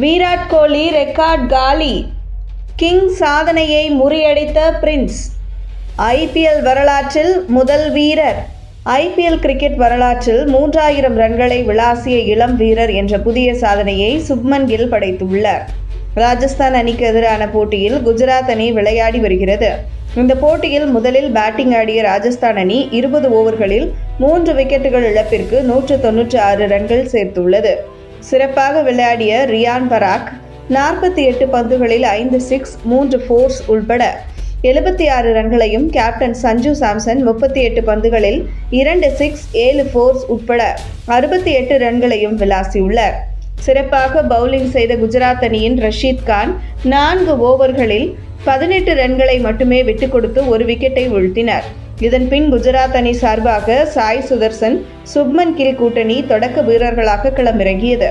Virat Kohli record காலி. King சாதனையை முறியடித்த பிரின்ஸ். ஐபிஎல் வரலாற்றில் முதல் வீரர். ஐபிஎல் கிரிக்கெட் வரலாற்றில் மூன்றாயிரம் ரன்களை விளாசிய இளம் வீரர் என்ற புதிய சாதனையை சுப்மன் கில் படைத்துள்ளார். ராஜஸ்தான் அணிக்கு எதிரான போட்டியில் குஜராத் அணி விளையாடி வருகிறது. இந்த போட்டியில் முதலில் பேட்டிங் ஆடிய ராஜஸ்தான் அணி இருபது ஓவர்களில் மூன்று விக்கெட்டுகள் இழப்பிற்கு நூற்று தொன்னூற்று ஆறு ரன்கள் சேர்த்துள்ளது. சிறப்பாக விளையாடிய ரியான் பராக் நாற்பத்தி எட்டு பந்துகளில் ஐந்து சிக்ஸ் மூன்று ஃபோர்ஸ் உள்பட எழுபத்தி ஆறு ரன்களையும் கேப்டன் சஞ்சு சாம்சன் முப்பத்தி எட்டு பந்துகளில் இரண்டு சிக்ஸ் ஏழு ஃபோர்ஸ் உட்பட அறுபத்தி எட்டு ரன்களையும் விளாசியுள்ளார். சிறப்பாக பவுலிங் செய்த குஜராத் அணியின் ரஷீத் கான் நான்கு ஓவர்களில் பதினெட்டு ரன்களை மட்டுமே விட்டுக் கொடுத்து ஒரு விக்கெட்டை வீழ்த்தினார். இதன் பின் குஜராத் அணி சார்பாக சாய் சுதர்சன் சுப்மன் கில் கூட்டணி தொடக்க வீரர்களாக களமிறங்கியது.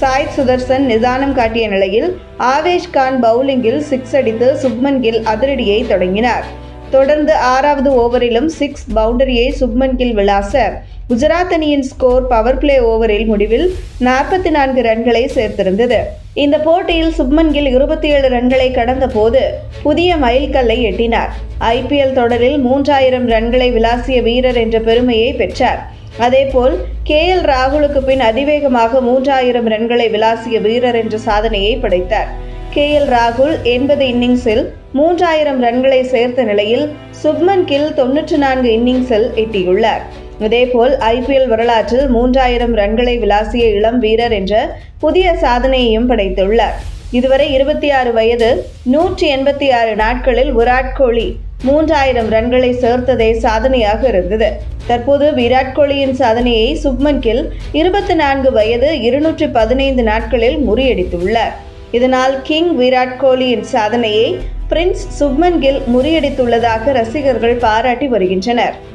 சாய் சுதர்சன் நிதானம் காட்டிய நிலையில் ஆவேஷ் கான் பவுலிங்கில் சிக்ஸ் அடித்து சுப்மன் கில் அதிரடியை தொடங்கினார். தொடர்ந்து ஆறாவது ஓவரிலும் சிக்ஸ் பவுண்டரியை சுப்மன் கில் விளாச குஜராத் அணியின் ஸ்கோர் பவர் பிளே ஓவரில் முடிவில் நாற்பத்தி நான்கு ரன்களை சேர்த்திருந்தது. இந்த போட்டியில் சுப்மன் கில் இருபத்தி ஏழு ரன்களை கடந்த போது புதிய மைல்கல்லை எட்டினார். ஐபிஎல் தொடரில் மூன்றாயிரம் ரன்களை விளாசிய வீரர் என்ற பெருமையை பெற்றார். அதேபோல் கே எல் ராகுலுக்கு பின் அதிவேகமாக மூன்றாயிரம் ரன்களை விளாசிய வீரர் என்ற சாதனையை படைத்தார். கே எல் ராகுல் எண்பது இன்னிங்ஸில் மூன்றாயிரம் ரன்களை சேர்த்த நிலையில் சுப்மன் கில் தொன்னூற்று நான்கு இன்னிங்ஸில் எட்டியுள்ளார். இதேபோல் ஐபிஎல் வரலாற்றில் மூன்றாயிரம் ரன்களை விளாசிய இளம் வீரர் என்ற புதிய சாதனையையும் படைத்துள்ளார். இதுவரை இருபத்தி ஆறு வயது நூற்றி எண்பத்தி ஆறு நாட்களில் விராட் கோலி மூன்றாயிரம் ரன்களை சேர்த்ததே சாதனையாக இருந்தது. தற்போது விராட் கோலியின் சாதனையை சுப்மன் கில் இருபத்தி நான்கு வயது இருநூற்றி பதினைந்து நாட்களில் முறியடித்துள்ளார். இதனால் கிங் விராட் கோலியின் சாதனையை பிரின்ஸ் சுப்மன் கில் முறியடித்துள்ளதாக ரசிகர்கள் பாராட்டி வருகின்றனர்.